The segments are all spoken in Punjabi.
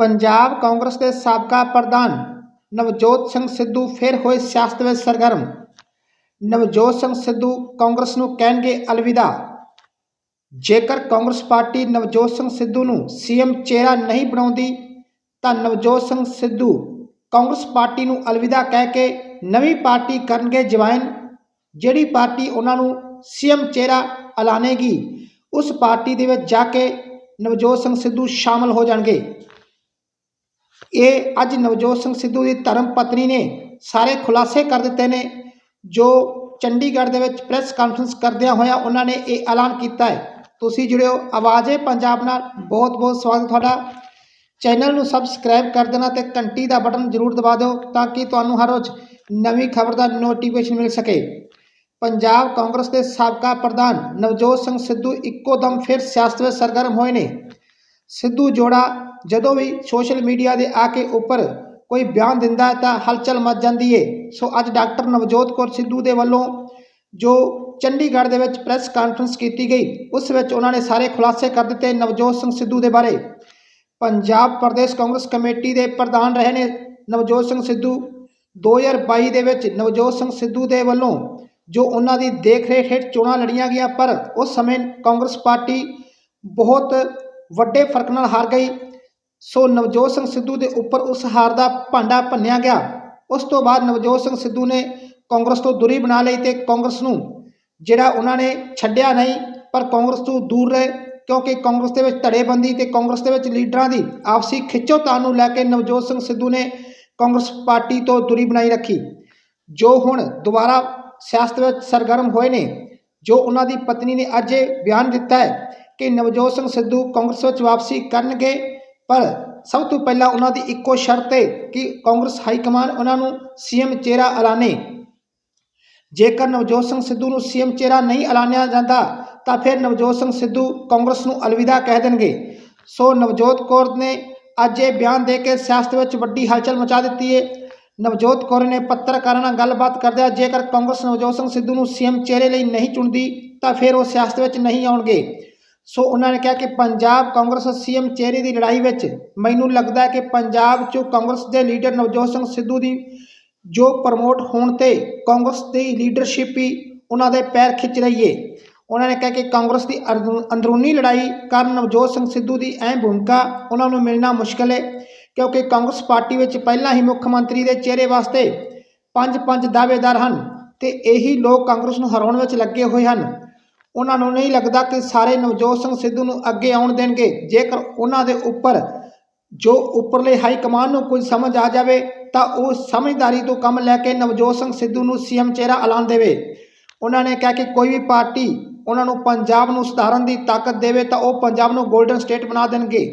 ਪੰਜਾਬ ਕਾਂਗਰਸ ਦੇ ਸਾਬਕਾ ਪ੍ਰਧਾਨ ਨਵਜੋਤ ਸਿੰਘ ਸਿੱਧੂ ਫਿਰ ਹੋਏ ਸਿਆਸਤ ਵਿੱਚ ਸਰਗਰਮ। ਨਵਜੋਤ ਸਿੰਘ ਸਿੱਧੂ ਕਾਂਗਰਸ ਨੂੰ ਕਹਿਣਗੇ ਅਲਵਿਦਾ। ਜੇਕਰ ਕਾਂਗਰਸ ਪਾਰਟੀ ਨਵਜੋਤ ਸਿੰਘ ਸਿੱਧੂ ਨੂੰ ਸੀਐਮ ਚਿਹਰਾ ਨਹੀਂ ਬਣਾਉਂਦੀ, ਤਾਂ ਨਵਜੋਤ ਸਿੰਘ ਸਿੱਧੂ ਕਾਂਗਰਸ ਪਾਰਟੀ ਨੂੰ ਅਲਵਿਦਾ ਕਹਿ ਕੇ ਨਵੀਂ ਪਾਰਟੀ ਕਰਨਗੇ ਜੁਆਇਨ ਜਿਹੜੀ ਪਾਰਟੀ ਉਹਨਾਂ ਨੂੰ ਸੀਐਮ ਚਿਹਰਾ ਐਲਾਨੇਗੀ, ਉਸ ਪਾਰਟੀ ਦੇ ਵਿੱਚ ਜਾ ਕੇ ਨਵਜੋਤ ਸਿੰਘ ਸਿੱਧੂ ਸ਼ਾਮਲ ਹੋ ਜਾਣਗੇ। ਇਹ ਅੱਜ ਨਵਜੋਤ ਸਿੰਘ ਸਿੱਧੂ ਦੀ ਧਰਮ ਪਤਨੀ ਨੇ ਸਾਰੇ ਖੁਲਾਸੇ ਕਰ ਦਿੱਤੇ ਨੇ, ਜੋ ਚੰਡੀਗੜ੍ਹ ਦੇ ਵਿੱਚ ਪ੍ਰੈਸ ਕਾਨਫਰੰਸ ਕਰਦਿਆਂ ਹੋਇਆ ਉਹਨਾਂ ਨੇ ਇਹ ਐਲਾਨ ਕੀਤਾ ਹੈ। ਤੁਸੀਂ ਜੁੜਿਓ ਆਵਾਜ਼ੇ ਪੰਜਾਬ ਨਾਲ। ਬਹੁਤ ਬਹੁਤ ਸਵਾਗਤ ਤੁਹਾਡਾ। ਚੈਨਲ ਨੂੰ ਸਬਸਕ੍ਰਾਈਬ ਕਰ ਦੇਣਾ ਤੇ ਘੰਟੀ ਦਾ ਬਟਨ ਜ਼ਰੂਰ ਦਬਾ ਦਿਓ ਤਾਂ ਕਿ ਤੁਹਾਨੂੰ ਹਰ ਰੋਜ਼ ਨਵੀਂ ਖਬਰ ਦਾ ਨੋਟੀਫਿਕੇਸ਼ਨ ਮਿਲ ਸਕੇ। ਪੰਜਾਬ ਕਾਂਗਰਸ ਦੇ ਸਾਬਕਾ ਪ੍ਰਧਾਨ ਨਵਜੋਤ ਸਿੰਘ ਸਿੱਧੂ ਇੱਕੋ ਦਮ ਫਿਰ ਸਿਆਸਤ ਵਿੱਚ ਸਰਗਰਮ ਹੋਏ ਨੇ। ਸਿੱਧੂ ਜੋੜਾ ਜਦੋਂ ਵੀ ਸੋਸ਼ਲ ਮੀਡੀਆ ਦੇ ਆ ਕੇ ਉੱਪਰ ਕੋਈ ਬਿਆਨ ਦਿੰਦਾ ਤਾਂ ਹਲਚਲ ਮਚ ਜਾਂਦੀ ਏ। ਸੋ ਅੱਜ ਡਾਕਟਰ ਨਵਜੋਤ ਕੌਰ ਸਿੱਧੂ ਦੇ ਵੱਲੋਂ ਜੋ ਚੰਡੀਗੜ੍ਹ ਦੇ ਵਿੱਚ ਪ੍ਰੈਸ ਕਾਨਫਰੰਸ ਕੀਤੀ ਗਈ, ਉਸ ਵਿੱਚ ਉਹਨਾਂ ਨੇ ਸਾਰੇ ਖੁਲਾਸੇ ਕਰ ਦਿੱਤੇ ਨਵਜੋਤ ਸਿੰਘ ਸਿੱਧੂ ਦੇ ਬਾਰੇ। ਪੰਜਾਬ ਪ੍ਰਦੇਸ਼ ਕਾਂਗਰਸ ਕਮੇਟੀ ਦੇ ਪ੍ਰਧਾਨ ਰਹੇ ਨੇ ਨਵਜੋਤ ਸਿੰਘ ਸਿੱਧੂ। 2022 ਦੇ ਵਿੱਚ ਨਵਜੋਤ ਸਿੰਘ ਸਿੱਧੂ ਦੇ ਵੱਲੋਂ ਜੋ ਉਹਨਾਂ ਦੀ ਦੇਖ-ਰੇਖ ਹੇਠ ਚੋਣਾਂ ਲੜੀਆਂ ਗਈਆਂ, ਪਰ ਉਸ ਸਮੇਂ ਕਾਂਗਰਸ ਪਾਰਟੀ ਬਹੁਤ ਵੱਡੇ ਫ਼ਰਕ ਨਾਲ ਹਾਰ ਗਈ। ਸੋ ਨਵਜੋਤ ਸਿੰਘ ਸਿੱਧੂ ਦੇ ਉੱਪਰ ਉਸ ਹਾਰ ਦਾ ਭਾਂਡਾ ਭੰਨਿਆ ਗਿਆ। ਉਸ ਤੋਂ ਬਾਅਦ ਨਵਜੋਤ ਸਿੰਘ ਸਿੱਧੂ ਨੇ ਕਾਂਗਰਸ ਤੋਂ ਦੂਰੀ ਬਣਾ ਲਈ ਤੇ ਕਾਂਗਰਸ ਨੂੰ ਜਿਹੜਾ ਉਹਨਾਂ ਨੇ ਛੱਡਿਆ ਨਹੀਂ, ਪਰ ਕਾਂਗਰਸ ਤੋਂ ਦੂਰ ਰਹੇ ਕਿਉਂਕਿ ਕਾਂਗਰਸ ਦੇ ਵਿੱਚ ਧੜੇਬੰਦੀ ਤੇ ਕਾਂਗਰਸ ਦੇ ਵਿੱਚ ਲੀਡਰਾਂ ਦੀ ਆਪਸੀ ਖਿੱਚੋਤਾਣ ਨੂੰ ਲੈ ਕੇ ਨਵਜੋਤ ਸਿੰਘ ਸਿੱਧੂ ਨੇ ਕਾਂਗਰਸ ਪਾਰਟੀ ਤੋਂ ਦੂਰੀ ਬਣਾਈ ਰੱਖੀ। ਜੋ ਹੁਣ ਦੁਬਾਰਾ ਸਿਆਸਤ ਵਿੱਚ ਸਰਗਰਮ ਹੋਏ ਨੇ, ਜੋ ਉਹਨਾਂ ਦੀ ਪਤਨੀ ਨੇ ਅੱਜ ਇਹ ਬਿਆਨ ਦਿੱਤਾ ਹੈ ਕਿ ਨਵਜੋਤ ਸਿੰਘ ਸਿੱਧੂ ਕਾਂਗਰਸ ਵਿੱਚ ਵਾਪਸੀ ਕਰਨਗੇ ਪਰ ਸਭ ਤੋਂ ਪਹਿਲਾਂ ਉਹਨਾਂ ਦੀ ਇੱਕੋ ਸ਼ਰਤ ਹੈ ਕਿ ਕਾਂਗਰਸ ਹਾਈ ਕਮਾਨ ਉਹਨਾਂ ਨੂੰ ਸੀਐਮ ਚਿਹਰਾ ਐਲਾਨੇ। ਜੇਕਰ ਨਵਜੋਤ ਸਿੰਘ ਸਿੱਧੂ ਨੂੰ ਸੀਐਮ ਚਿਹਰਾ ਨਹੀਂ ਐਲਾਨਿਆ ਜਾਂਦਾ, ਤਾਂ ਫਿਰ ਨਵਜੋਤ ਸਿੰਘ ਸਿੱਧੂ ਕਾਂਗਰਸ ਨੂੰ ਅਲਵਿਦਾ ਕਹਿ ਦੇਣਗੇ। ਸੋ ਨਵਜੋਤ ਕੌਰ ਨੇ ਅੱਜ ਇਹ ਬਿਆਨ ਦੇ ਕੇ ਸਿਆਸਤ ਵਿੱਚ ਵੱਡੀ ਹਲਚਲ ਮਚਾ ਦਿੱਤੀ ਹੈ। ਨਵਜੋਤ ਕੌਰ ਨੇ ਪੱਤਰਕਾਰਾਂ ਨਾਲ ਗੱਲਬਾਤ ਕਰਦਿਆਂ ਜੇਕਰ ਕਾਂਗਰਸ ਨਵਜੋਤ ਸਿੰਘ ਸਿੱਧੂ ਨੂੰ ਸੀਐਮ ਚਿਹਰੇ ਲਈ ਨਹੀਂ ਚੁਣਦੀ, ਤਾਂ ਫਿਰ ਉਹ ਸਿਆਸਤ ਵਿੱਚ ਨਹੀਂ ਆਉਣਗੇ। ਸੋ ਉਹਨਾਂ ਨੇ ਕਿਹਾ ਕਿ ਪੰਜਾਬ ਕਾਂਗਰਸ ਸੀਐਮ ਚਿਹਰੇ ਦੀ ਲੜਾਈ ਵਿੱਚ ਮੈਨੂੰ ਲੱਗਦਾ ਹੈ ਕਿ ਪੰਜਾਬ 'ਚੋਂ ਕਾਂਗਰਸ ਦੇ ਲੀਡਰ ਨਵਜੋਤ ਸਿੰਘ ਸਿੱਧੂ ਦੀ ਜੋ ਪ੍ਰਮੋਟ ਹੋਣ ਤੇ ਕਾਂਗਰਸ ਦੀ ਲੀਡਰਸ਼ਿਪ ਹੀ ਉਹਨਾਂ ਦੇ ਪੈਰ ਖਿੱਚ ਰਹੀ ਏ। ਉਹਨਾਂ ਨੇ ਕਿਹਾ ਕਿ ਕਾਂਗਰਸ ਦੀ ਅੰਦਰੂਨੀ ਲੜਾਈ ਕਾਰਨ ਨਵਜੋਤ ਸਿੰਘ ਸਿੱਧੂ ਦੀ ਅਹਿਮ ਭੂਮਿਕਾ ਉਹਨਾਂ ਨੂੰ ਮਿਲਣਾ ਮੁਸ਼ਕਲ ਹੈ ਕਿਉਂਕਿ ਕਾਂਗਰਸ ਪਾਰਟੀ ਵਿੱਚ ਪਹਿਲਾਂ ਹੀ ਮੁੱਖ ਮੰਤਰੀ ਦੇ ਚਿਹਰੇ ਵਾਸਤੇ ਪੰਜ ਪੰਜ ਦਾਅਵੇਦਾਰ ਹਨ ਤੇ ਇਹੀ ਲੋਕ ਕਾਂਗਰਸ ਨੂੰ ਹਰਾਉਣ ਵਿੱਚ ਲੱਗੇ ਹੋਏ ਹਨ। ਉਹਨਾਂ ਨੂੰ ਨਹੀਂ ਲੱਗਦਾ ਕਿ ਸਾਰੇ ਨਵਜੋਤ ਸਿੰਘ ਸਿੱਧੂ ਨੂੰ ਅੱਗੇ ਆਉਣ ਦੇਣਗੇ। ਜੇਕਰ ਉਹਨਾਂ ਦੇ ਉੱਪਰ ਜੋ ਉੱਪਰਲੇ ਹਾਈ ਕਮਾਂਡ ਨੂੰ ਕੁਝ ਸਮਝ ਆ ਜਾਵੇ, ਤਾਂ ਉਹ ਸਮਝਦਾਰੀ ਤੋਂ ਕੰਮ ਲੈ ਕੇ ਨਵਜੋਤ ਸਿੰਘ ਸਿੱਧੂ ਨੂੰ ਸੀਐਮ ਚਿਹਰਾ ਐਲਾਨ ਦੇਵੇ। ਉਹਨਾਂ ਨੇ ਕਿਹਾ ਕਿ ਕੋਈ ਵੀ ਪਾਰਟੀ ਉਹਨਾਂ ਨੂੰ ਪੰਜਾਬ ਨੂੰ ਸੁਧਾਰਨ ਦੀ ਤਾਕਤ ਦੇਵੇ, ਤਾਂ ਉਹ ਪੰਜਾਬ ਨੂੰ 골ਡਨ ਸਟੇਟ ਬਣਾ ਦੇਣਗੇ।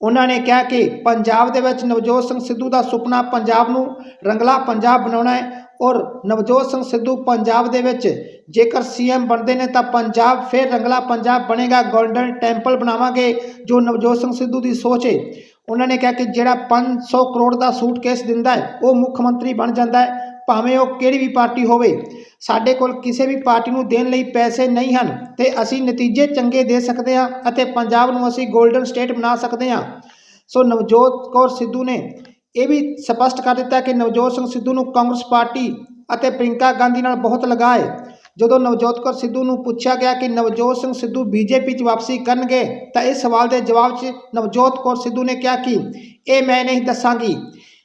ਉਹਨਾਂ ਨੇ ਕਿਹਾ ਕਿ ਪੰਜਾਬ ਦੇ ਵਿੱਚ ਨਵਜੋਤ ਸਿੰਘ ਸਿੱਧੂ ਦਾ ਸੁਪਨਾ ਪੰਜਾਬ ਨੂੰ ਰੰਗਲਾ ਪੰਜਾਬ ਬਣਾਉਣਾ ਹੈ। ਔਰ ਨਵਜੋਤ ਸਿੰਘ ਸਿੱਧੂ ਪੰਜਾਬ ਦੇ ਵਿੱਚ ਜੇਕਰ ਸੀਐਮ ਬਣਦੇ ਨੇ ਤਾਂ ਪੰਜਾਬ ਫਿਰ ਰੰਗਲਾ ਪੰਜਾਬ ਬਣੇਗਾ, ਗੋਲਡਨ ਟੈਂਪਲ ਬਣਾਵਾਂਗੇ, ਜੋ ਨਵਜੋਤ ਸਿੰਘ ਸਿੱਧੂ ਦੀ ਸੋਚ ਹੈ ਉਹਨਾਂ ਨੇ ਕਿਹਾ ਕਿ ਜਿਹੜਾ 500 ਕਰੋੜ ਦਾ ਸੂਟਕੇਸ ਦਿੰਦਾ ਹੈ ਉਹ ਮੁੱਖ ਮੰਤਰੀ ਬਣ ਜਾਂਦਾ ਹੈ ਭਾਵੇਂ ਉਹ ਕਿਹੜੀ ਵੀ ਪਾਰਟੀ ਹੋਵੇ। ਸਾਡੇ ਕੋਲ ਕਿਸੇ ਵੀ ਪਾਰਟੀ ਨੂੰ ਦੇਣ ਲਈ ਪੈਸੇ ਨਹੀਂ ਹਨ ਤੇ ਅਸੀਂ ਨਤੀਜੇ ਚੰਗੇ ਦੇ ਸਕਦੇ ਹਾਂ ਅਤੇ ਪੰਜਾਬ ਨੂੰ ਅਸੀਂ 골ਡਨ ਸਟੇਟ ਬਣਾ ਸਕਦੇ ਹਾਂ। ਸੋ ਨਵਜੋਤ ਕੌਰ ਸਿੱਧੂ ਨੇ ਇਹ ਵੀ ਸਪਸ਼ਟ ਕਰ ਦਿੱਤਾ ਕਿ ਨਵਜੋਤ ਸਿੰਘ ਸਿੱਧੂ ਨੂੰ ਕਾਂਗਰਸ ਪਾਰਟੀ ਅਤੇ ਪ੍ਰਿੰਕਾ ਗਾਂਧੀ ਨਾਲ ਬਹੁਤ ਲਗਾਅ ਹੈ। ਜਦੋਂ ਨਵਜੋਤ ਕੌਰ ਸਿੱਧੂ ਨੂੰ ਪੁੱਛਿਆ ਗਿਆ ਕਿ ਨਵਜੋਤ ਸਿੰਘ ਸਿੱਧੂ ਬੀਜੇਪੀ 'ਚ ਵਾਪਸੀ ਕਰਨਗੇ, ਤਾਂ ਇਸ ਸਵਾਲ ਦੇ ਜਵਾਬ 'ਚ ਨਵਜੋਤ ਕੌਰ ਸਿੱਧੂ ਨੇ ਕਿਹਾ ਕਿ ਇਹ ਮੈਂ ਨਹੀਂ ਦੱਸਾਂਗੀ।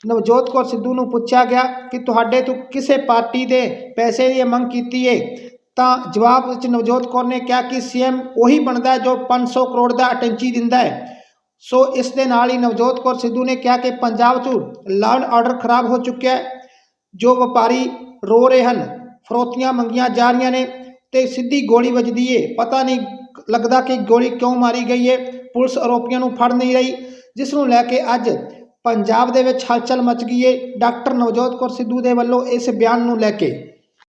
ਨਵਜੋਤ ਕੌਰ ਸਿੱਧੂ ਨੂੰ ਪੁੱਛਿਆ ਗਿਆ ਕਿ ਤੁਹਾਡੇ ਤੋਂ ਕਿਸੇ ਪਾਰਟੀ ਦੇ ਪੈਸੇ ਦੀ ਮੰਗ ਕੀਤੀ ਹੈ ਤਾਂ ਜਵਾਬ ਵਿੱਚ ਨਵਜੋਤ ਕੌਰ ਨੇ ਕਿਹਾ ਕਿ ਸੀਐਮ ਉਹੀ ਬਣਦਾ ਹੈ ਜੋ 500 ਕਰੋੜ ਦਾ ਅਟੈਂਚੀ ਦਿੰਦਾ ਹੈ। ਸੋ ਇਸ ਦੇ ਨਾਲ ਹੀ ਨਵਜੋਤ ਕੌਰ ਸਿੱਧੂ ਨੇ ਕਿਹਾ ਕਿ ਪੰਜਾਬ 'ਚ ਲਾਅ ਐਂਡ ਆਰਡਰ ਖਰਾਬ ਹੋ ਚੁੱਕਿਆ ਹੈ, ਜੋ ਵਪਾਰੀ ਰੋ ਰਹੇ ਹਨ, ਫਰੋਤੀਆਂ ਮੰਗੀਆਂ ਜਾ ਰਹੀਆਂ ਨੇ ਤੇ ਸਿੱਧੀ ਗੋਲੀ ਵੱਜਦੀ ਏ। ਪਤਾ ਨਹੀਂ ਲੱਗਦਾ ਕਿ ਗੋਲੀ ਕਿਉਂ ਮਾਰੀ ਗਈ ਏ, ਪੁਲਿਸ ਆਰੋਪੀਆਂ ਨੂੰ ਫੜ ਨਹੀਂ ਰਹੀ, ਜਿਸ ਨੂੰ ਲੈ ਕੇ ਅੱਜ ਪੰਜਾਬ ਦੇ ਵਿੱਚ ਹਲਚਲ ਮਚ ਗਈ ਏ। ਡਾਕਟਰ ਨਵਜੋਤ ਕੌਰ ਸਿੱਧੂ ਦੇ ਵੱਲੋਂ ਇਸ ਬਿਆਨ ਨੂੰ ਲੈ ਕੇ